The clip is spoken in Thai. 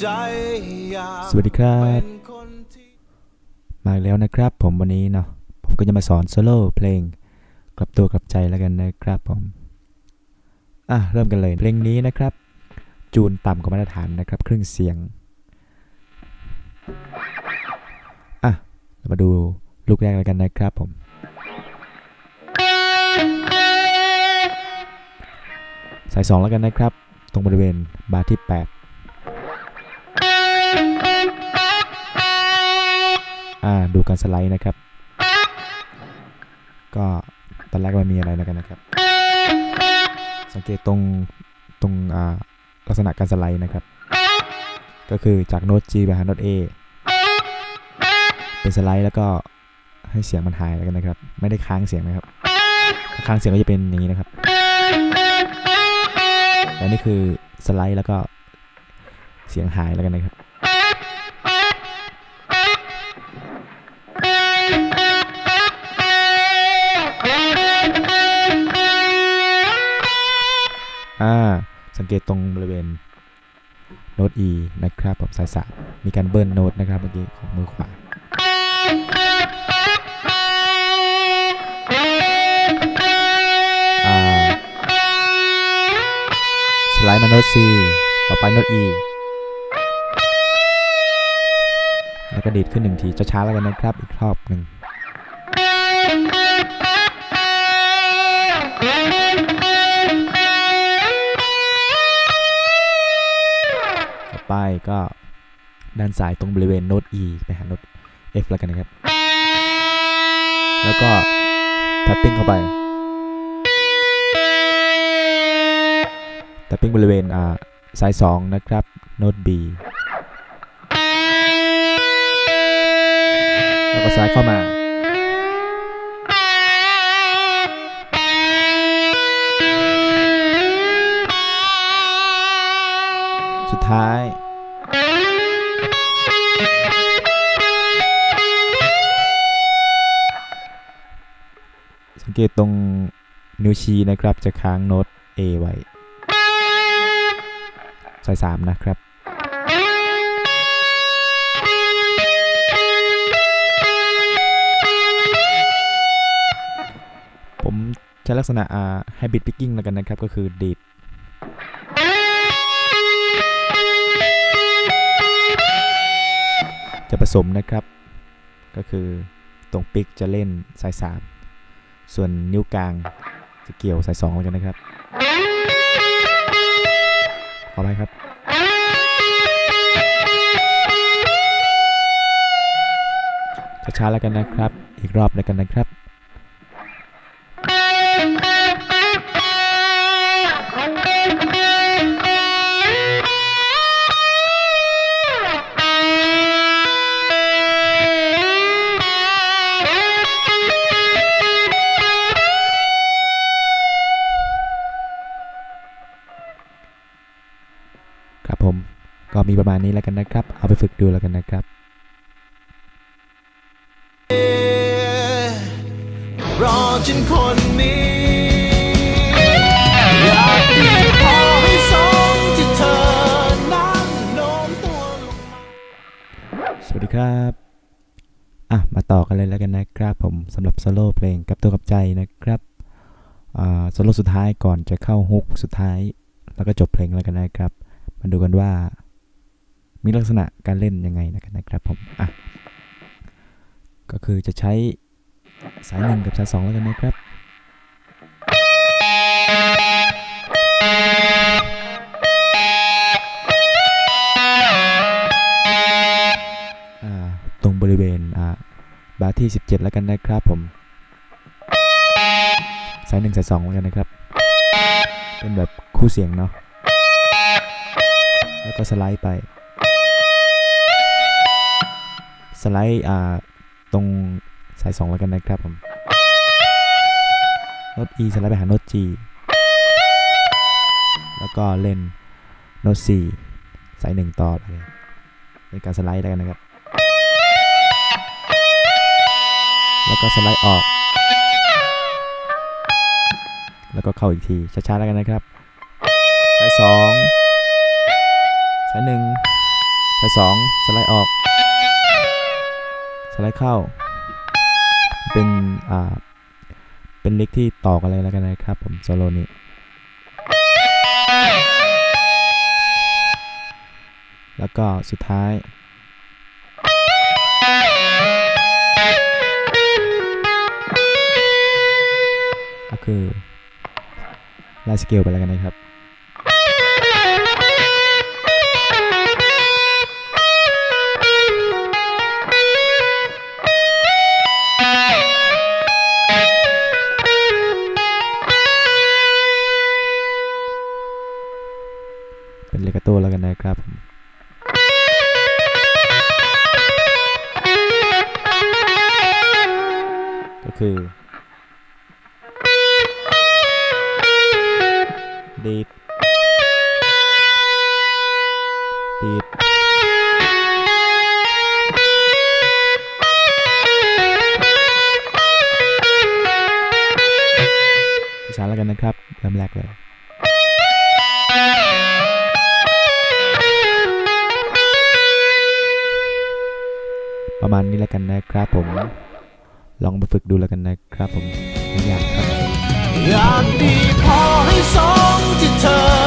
ใจอยากสวัสดีครับ มาแล้วนะครับผมวันนี้เนาะผมก็จะมาสอนโซโล่เพลงกลับตัวกลับใจแล้วกันนะครับผมอะเริ่มกันเลยเพลงนี้นะครับ จูนต่ำกว่ามาตรฐานนะครับครึ่งเสียงอะเรามาดูลูกแรกแล้วกันนะครับผมสายสองแล้วกันนะครับ ตรงบริเวณบาร์ที่ 8 อ่าดูการสไลด์นะครับ ก็ตอนแรกมันมีอะไรแล้วกันนะครับ สังเกตตรงตรงอ่าลักษณะการสไลด์นะครับ ก็คือจากโน้ต G ไปหาโน้ต A เป็นสไลด์แล้วก็ให้เสียงมันหายแล้วกันนะครับ ไม่ได้ค้างเสียงนะครับ ค้างเสียงก็จะเป็นอย่างนี้นะครับแต่นี่คือสไลด์แล้วก็เสียงหายแล้วกันนะครับ เกตตรงบริเวณโน้ต E นะครับผมสายสามมีการเบิร์นโน้ตนะครับเมื่อกี้ของมือขวาอ่าสไลด์มาโน้ต C ต่อไปโน้ต E แล้วก็ดีดขึ้นหนึ่งทีช้าๆแล้วกันนะครับ อีกรอบหนึ่ง ไปก็ด้านซ้ายตรงบริเวณโน้ต E ไปหาโน้ต F แล้วกันนะครับ แล้วก็แท็ปปิ้งเข้าไปแท็ปปิ้งบริเวณอ่าซ้าย2นะครับ โน้ต B แล้วก็ซ้ายเข้ามา ท้ายสังเกตตรงนิ้วชี้นะครับจะค้างโน้ต A ไว้สายสามนะครับ ผมใช้ลักษณะอ่า hybrid picking แล้วกันนะครับ ก็คือดีด จะผสมนะครับ ก็คือตรงปิกจะเล่นสายสามส่วนนิ้วกลางจะเกี่ยวสายสองแล้วกันนะครับขอไปครับ ช้าๆแล้วกันนะครับ อีกรอบแล้วกันนะครับ ครับผมก็มีประมาณนี้แล้วกันนะครับ เอาไปฝึกดูแล้วกันนะครับ รอจนคนนี้อยากดีพอให้สมที่เธอนั้นโน้มตัวลงมาสวัสดีครับ อะ มาต่อกันเลยแล้วกันนะครับ ผมสำหรับโซโล่เพลงกับตัวกับใจนะครับอ่าโซโล่สุดท้ายก่อนจะเข้าฮุกสุดท้าย แล้วก็จบเพลงแล้วกันนะครับ มาดูกันว่า มีลักษณะการเล่นยังไงนะกันนะครับผมอะก็คือจะใช้สายหนึ่งกับสายสองแล้วกันนะครับอ่าตรงบริเวณอ่าบาร์ที่ 17 แล้วกันนะครับผม สายหนึ่งสายสองแล้วกันนะครับ เป็นแบบคู่เสียงเนาะ แล้วก็สไลด์ไป สไลด์อ่าตรงสายสองแล้วกันนะครับผมโน้ต E สไลด์ไปหาโน้ต G แล้วก็เล่นโน้ต C สายหนึ่งต่อเลยเป็นการสไลด์แล้วกันนะครับ แล้วก็สไลด์ออก แล้วก็เข้าอีกทีช้าๆแล้วกันนะครับสายสอง สายหนึ่งไปสองสไลด์ออก สไลด์เข้า เป็น อ่า เป็นลิกที่ต่อกันเลยแล้วกันนะครับผมโซโลนี้แล้วก็สุดท้าย ก็คือไล่สเกลไปแล้วกันนะครับ นนะครับผมก็คือ ดีดดีดช้าแล้วกันนะครับ เริ่มแรกเลย ประมาณนี้แล้วกันนะครับผม ลองไปฝึกดูแล้วกันนะครับผมไม่ยากครับอยากดีพอให้สองที่เธอ